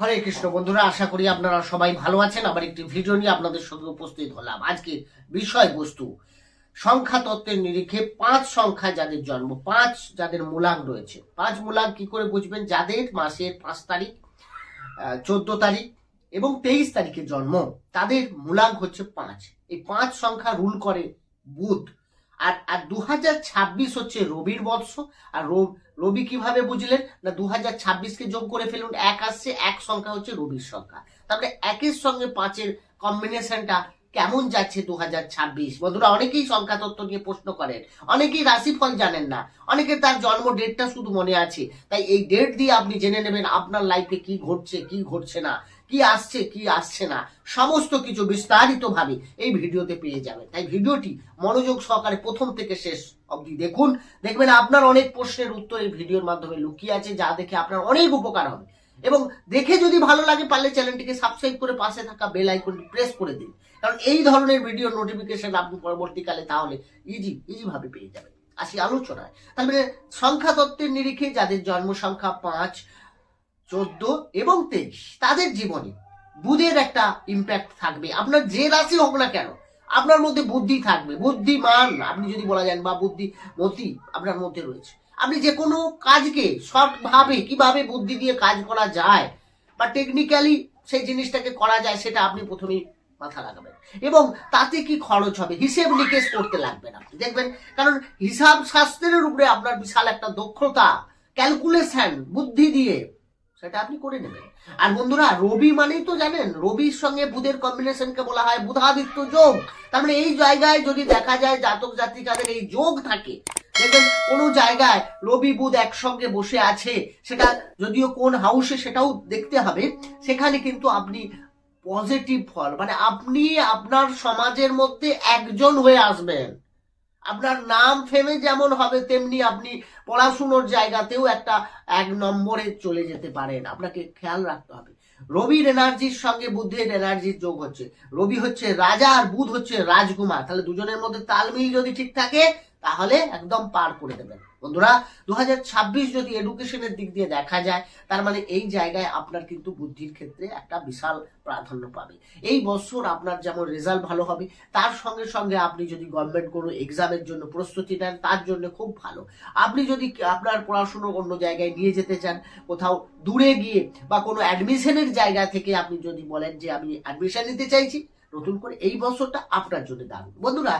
হরে কৃষ্ণ বন্ধুরা, আশা করি আপনারা সবাই ভালো আছেন। আবার একটি ভিডিও নিয়ে আপনাদের সঙ্গে উপস্থিত হলাম। আজকে বিষয়বস্তু সংখ্যা তত্ত্বের নিরিখে পাঁচ সংখ্যা যাদের জন্ম, পাঁচ যাদের মূলাঙ্ক রয়েছে। পাঁচ মূলাঙ্ক কি করে বুঝবেন? যাদের মাসের পাঁচ তারিখ চোদ্দ তারিখ এবং তেইশ তারিখে জন্ম, তাদের মূলাঙ্ক হচ্ছে পাঁচ। এই পাঁচ সংখ্যা রুল করে বুধ। আর আর দু হাজার ছাব্বিশ হচ্ছে রবির বৎস। আর রব- কীভাবে বুঝলেন? না দু হাজার ছাব্বিশকে যোগ করে ফেলুন, এক আসছে, এক সংখ্যা হচ্ছে রবির সংখ্যা। তারপরে একের সঙ্গে পাঁচের কম্বিনেশনটা কেমন যাচ্ছে দু হাজার ছাব্বিশ? বন্ধুরা, অনেকেই সংখ্যা তত্ত্ব নিয়ে প্রশ্ন করেন। অনেকেই রাশিফল জানেন না। অনেকে তার জন্ম ডেটটা শুধু মনে আছে। তাই এই ডেট দিয়ে আপনি জেনে নেবেন আপনার লাইফে কি ঘটছে কি ঘটছে না। কি আসছে কি আসছে না, সমস্ত কিছু বিস্তারিত ভাবে এই ভিডিওতে পেয়ে যাবেন। তাই ভিডিওটি মনোযোগ সহকারে প্রথম থেকে শেষ অবধি দেখুন। দেখবেন আপনার অনেক প্রশ্নের উত্তর এই ভিডিওর মাধ্যমে লুকিয়ে আছে, যা দেখে আপনার অনেক উপকার হবে। এবং দেখে যদি ভালো লাগে, পারলে চ্যানেলটিকে সাবস্ক্রাইব করে পাশে থাকা বেল আইকনটি প্রেস করে দিন। কারণ এই ধরনের ভিডিও নোটিফিকেশন আপনি পরবর্তীকালে তাহলে ইজি ইজি ভাবে পেয়ে যাবেন। আসি আলোচনায়। তাহলে সংখ্যা তত্ত্বের নিরিখে যাদের জন্ম সংখ্যা পাঁচ চোদ্দ এবং তেইশ। তাদের জীবনে বুধের একটা ইম্প্যাক্ট থাকবে। আপনার যে রাশি হোক না কেন, আপনার মধ্যে বুদ্ধি থাকবে। বুদ্ধিমান, আপনি যদি বলা যান, বা বুদ্ধি মতি আপনার মধ্যে রয়েছে। আপনি যে কোনো কাজকে সৎভাবে কীভাবে বুদ্ধি দিয়ে কাজ করা যায়, বা টেকনিক্যালি সেই জিনিসটাকে করা যায়, সেটা আপনি প্রথমেই মাথা লাগাবেন। এবং তাতে কি খরচ হবে? হিসেব নিকেশ করতে লাগবে না। আপনি দেখবেন, কারণ হিসাব শাস্ত্রের উপরে আপনার বিশাল একটা দক্ষতা ক্যালকুলেশন বুদ্ধি দিয়ে সেটা আপনি করে নেবেন। আর বন্ধুরা, রবি মানেই তো জানেন, রবির সঙ্গে বুধের কম্বিনেশনকে বলা হয় বুধাদিত্য যোগ। তার মানে এই জায়গায় যদি দেখা যায় জাতক জাতিকাদের এই যোগ থাকে, দেখবেন কোনো জায়গায় রবি বুধ একসঙ্গে বসে আছে, সেটা যদিও কোন হাউসে সেটাও দেখতে হবে, সেখানে কিন্তু আপনি পজিটিভ ফল মানে আপনি আপনার সমাজের মধ্যে একজন হয়ে আসবেন। আপনার নাম ফেমে যেমন হবে, তেমনি আপনি পড়াশুনোর জায়গাতেও একটা এক নম্বরে চলে যেতে পারেন। আপনাকে খেয়াল রাখতে হবে। রবির এনার্জির সঙ্গে বুদ্ধের এনার্জির যোগ হচ্ছে। রবি হচ্ছে রাজা আর বুধ হচ্ছে রাজকুমার। তাহলে দুজনের মধ্যে তালমিল যদি ঠিক থাকে তাহলে একদম পার করে দেবেন। বন্ধুরা দু হাজার ছাব্বিশ যদি এডুকেশনের দিক দিয়ে দেখা যায়, তার মানে এই জায়গায় আপনার কিন্তু বুদ্ধির ক্ষেত্রে একটা বিশাল প্রাধান্য পাবে। এই বছর আপনার যেমন রেজাল্ট ভালো হবে, তার সঙ্গে সঙ্গে আপনি যদি গভর্নমেন্ট কোনো এক্সামের জন্য প্রস্তুতি নেন, তার জন্য খুব ভালো। আপনি যদি আপনার পড়াশুনো অন্য জায়গায় নিয়ে যেতে চান, কোথাও দূরে গিয়ে বা কোনো অ্যাডমিশনের জায়গা থেকে আপনি যদি বলেন যে আমি অ্যাডমিশন নিতে চাইছি, নতুন করে এই বছরটা আপনার জন্য দারুণ। বন্ধুরা,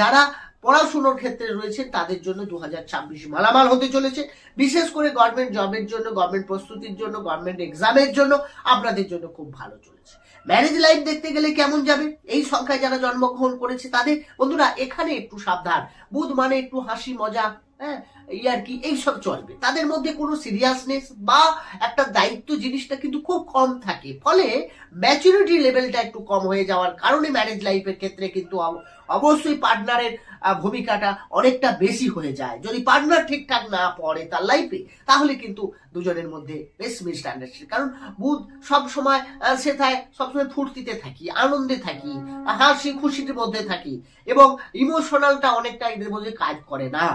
যারা পড়াশুনোর ক্ষেত্রে রয়েছে, তাদের জন্য দু হাজার ছাব্বিশ মালামাল হতে চলেছে। বিশেষ করে গভর্নমেন্ট জবের জন্য গভর্নমেন্ট প্রস্তুতির জন্য গভর্নমেন্ট এক্সামের জন্য আপনাদের জন্য খুব ভালো চলেছে। ম্যারেজ লাইফ দেখতে গেলে কেমন যাবে? এই সংখ্যায় যারা জন্মগ্রহণ করেছে তাদের, বন্ধুরা, এখানে একটু সাবধান। বুধ মানে একটু হাসি, মজা হ্যাঁ আর কি, এইসব চলবে। তাদের মধ্যে কোনো সিরিয়াসনেস বা একটা দায়িত্ব জিনিসটা কিন্তু খুব কম থাকে। ফলে ম্যাচুরিটি লেভেলটা একটু কম হয়ে যাওয়ার কারণে ম্যারেজ লাইফের ক্ষেত্রে কিন্তু অব- অবশ্যই পার্টনারের ভূমিকাটা অনেকটা বেশি হয়ে যায়। যদি পার্টনার ঠিকঠাক না পড়ে তার লাইফে তাহলে কিন্তু দুজনের মধ্যে বেশ মিসআন্ডারস্ট্যান্ডিং কারণ বুধ সবসময় সেথায় সবসময় ফুর্তিতে থাকি, আনন্দে থাকি হাসি খুশির মধ্যে থাকি এবং ইমোশনালটা অনেকটা এদের মধ্যে কাজ করে না।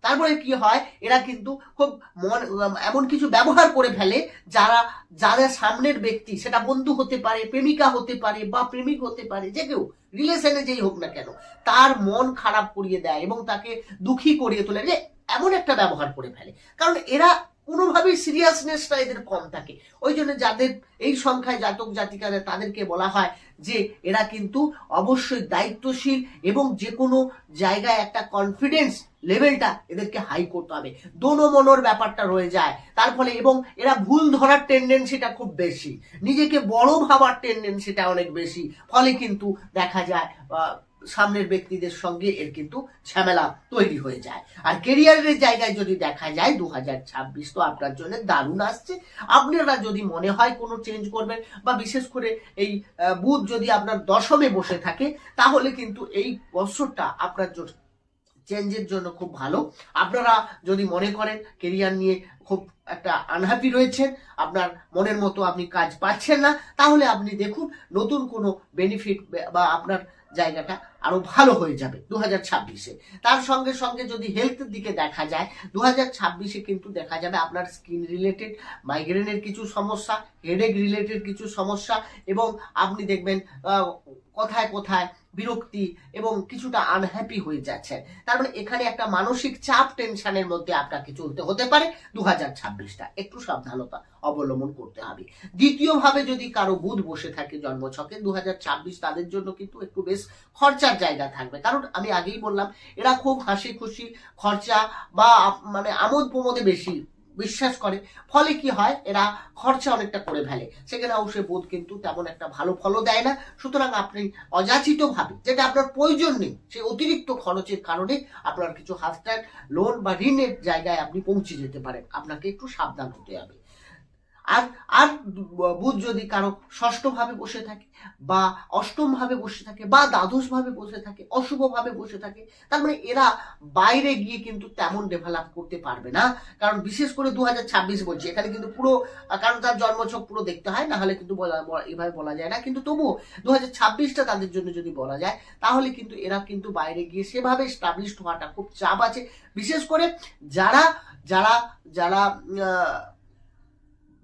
তারপরে কি হয়? এরা কিন্তু খুব মন এমন কিছু ব্যবহার করে ফেলে যারা, যাদের সামনের ব্যক্তি, সেটা বন্ধু হতে পারে, প্রেমিকা হতে পারে বা প্রেমিক হতে পারে, যে কেউ রিলেশনে যেই হোক না কেন, তার মন খারাপ করিয়ে দেয় এবং তাকে দুঃখী করিয়ে তোলে। যে এমন একটা ব্যবহার করে ফেলে। কারণ এরা কোনোভাবেই সিরিয়াসনেসটা এদের কম থাকে। ওই জন্য যাদের, এই সংখ্যায় জাতক জাতিকাদের, তাদেরকে বলা হয় যে, এরা কিন্তু অবশ্যই দায়িত্বশীল এবং যে কোনো জায়গায় একটা কনফিডেন্স লেভেলটা এদেরকে হাই করতে হবে। দোনো মনোর ব্যাপারটা রয়ে যায়। তার ফলে এবং এরা ভুল ধরার টেন্ডেন্সিটা খুব বেশি। নিজেকে বড় ভাবার টেন্ডেন্সিটা অনেক বেশি। ফলে কিন্তু দেখা যায় সামনের ব্যক্তিদের সঙ্গে এর কিন্তু ঝামেলা তৈরি হয়ে যায়। আর কেরিয়ারের জায়গায় যদি দেখা যায় দু হাজার ছাব্বিশ তো আপনার জন্য দারুণ আসছে। আপনারা যদি মনে হয় কোনো চেঞ্জ করবেন বা বিশেষ করে এই বুধ যদি আপনার দশমে বসে থাকে, তাহলে কিন্তু এই বছরটা আপনার জন্য চেঞ্জের জন্য খুব ভালো। আপনারা যদি মনে করেন কেরিয়ার নিয়ে খুব একটা আনহ্যাপি রয়েছেন। আপনার মনের মতো আপনি কাজ পাচ্ছেন না। তাহলে আপনি দেখুন, নতুন কোনো বেনিফিট বা আপনার জায়গাটা আরও ভালো হয়ে যাবে দু হাজার ছাব্বিশে। তার সঙ্গে সঙ্গে যদি হেলথের দিকে দেখা যায় দু হাজার ছাব্বিশে কিন্তু দেখা যাবে আপনার স্কিন রিলেটেড মাইগ্রেনের কিছু সমস্যা হেডেক রিলেটেড কিছু সমস্যা এবং আপনি দেখবেন কোথায় কোথায় বিরক্তি এবং কিছুটা আনহ্যাপি হয়ে যাচ্ছে তার মানে এখানে একটা মানসিক চাপ টেনশনের মধ্যে আপনাকে চলতে হতে পারে দু হাজার হাজার ছাব্বিশটা। একটু সাবধানতা অবলম্বন করতে হবে। দ্বিতীয়ভাবে যদি কারও বুধ বসে থাকে জন্মছকে দু হাজার ছাব্বিশ তাদের জন্য কিন্তু একটু বেশ খরচার জায়গা থাকবে। কারণ আমি আগেই বললাম, এরা খুব হাসি খুশি, খরচা বা মানে আমোদ প্রমোদে বেশি বিশ্বাস করে। ফলে কি হয়? এরা খরচা অনেকটা করে ফেলে। সেখানে অবশ্যই বোধ কিন্তু তেমন একটা ভালো ফলও দেয় না। সুতরাং আপনি অযাচিতভাবে যেটা আপনার প্রয়োজন নেই, সেই অতিরিক্ত খরচের কারণে আপনার কিছু হাতটার লোন বা ঋণের জায়গায় আপনি পৌঁছে যেতে পারেন। আপনাকে একটু সাবধান হতে হবে। আর আর বুধ যদি কারও ষষ্ঠ ভাবে বসে থাকে, বা অষ্টম ভাবে বসে থাকে, বা দ্বাদশ ভাবে বসে থাকে অশুভ ভাবে বসে থাকে, তার মানে এরা বাইরে গিয়ে কিন্তু তেমন ডেভেলপ করতে পারবে না। কারণ বিশেষ করে দু হাজার ছাব্বিশ বলছি, এখানে কিন্তু পুরো, কারণ তার জন্মছক পুরো দেখতে হয় না হলে কিন্তু এভাবে বলা যায় না। কিন্তু তবুও দু ছাব্বিশটা তাদের জন্য যদি বলা যায়, তাহলে কিন্তু এরা কিন্তু বাইরে গিয়ে সেভাবে স্টাবলিশড হওয়াটা খুব চাপ আছে। বিশেষ করে যারা যারা যারা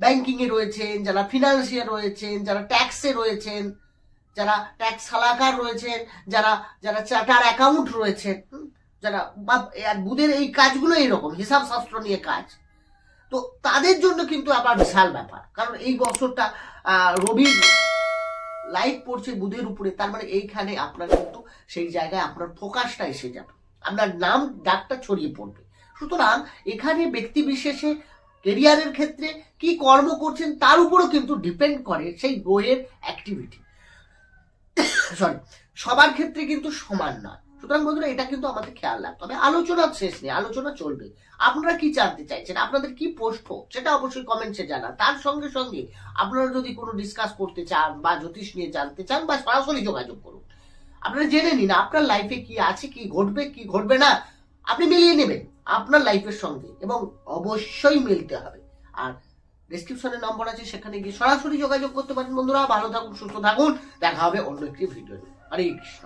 ব্যাংকিং এ রয়েছেন, যারা ফিনান্সিয়াল রয়েছেন, যারা ট্যাক্সে রয়েছেন, যারা ট্যাক্স সালাকার রয়েছেন, যারা যারা চার্টার অ্যাকাউন্ট রয়েছেন যারা বা বুধের এই কাজগুলো এইরকম, হিসাব শাস্ত্র নিয়ে কাজ। তো তাদের জন্য কিন্তু আবার বিশাল ব্যাপার, কারণ এই বছরটা রবির লাইট পড়ছে বুধের উপরে, তার মানে এইখানে আপনার কিন্তু সেই জায়গায় আপনার ফোকাসটা এসে যাবে। আপনার নাম, ডাকটা ছড়িয়ে পড়বে। সুতরাং এখানে ব্যক্তি বিশেষে কেরিয়ারের ক্ষেত্রে কি কর্ম করছেন তার উপরও কিন্তু ডিপেন্ড করে সেই গ্রহের অ্যাক্টিভিটি সরি সবার ক্ষেত্রে কিন্তু সমান নয়। সুতরাং বন্ধুরা, এটা কিন্তু আমাদের খেয়াল রাখতে হবে। আলোচনা শেষ নেই, আলোচনা চলবে। আপনারা কি জানতে চাইছেন? আপনাদের কি প্রশ্ন? সেটা অবশ্যই কমেন্টসে জানান। তার সঙ্গে সঙ্গে আপনারা যদি কোনো ডিসকাস করতে চান বা জ্যোতিষ নিয়ে জানতে চান বা সরাসরি যোগাযোগ করুন। আপনারা জেনে নিন, আপনার লাইফে কি আছে, কি ঘটবে কি ঘটবে না, আপনি মিলিয়ে নেবেন। আপনার লাইফের সঙ্গে এবং অবশ্যই মিলতে হবে। আর ডিসক্রিপশনে নম্বর আছে, সেখানে গিয়ে সরাসরি যোগাযোগ করতে পারেন বন্ধুরা। ভালো থাকুন, সুস্থ থাকুন। দেখা হবে অন্য একটি ভিডিও হরে কৃষ্ণ।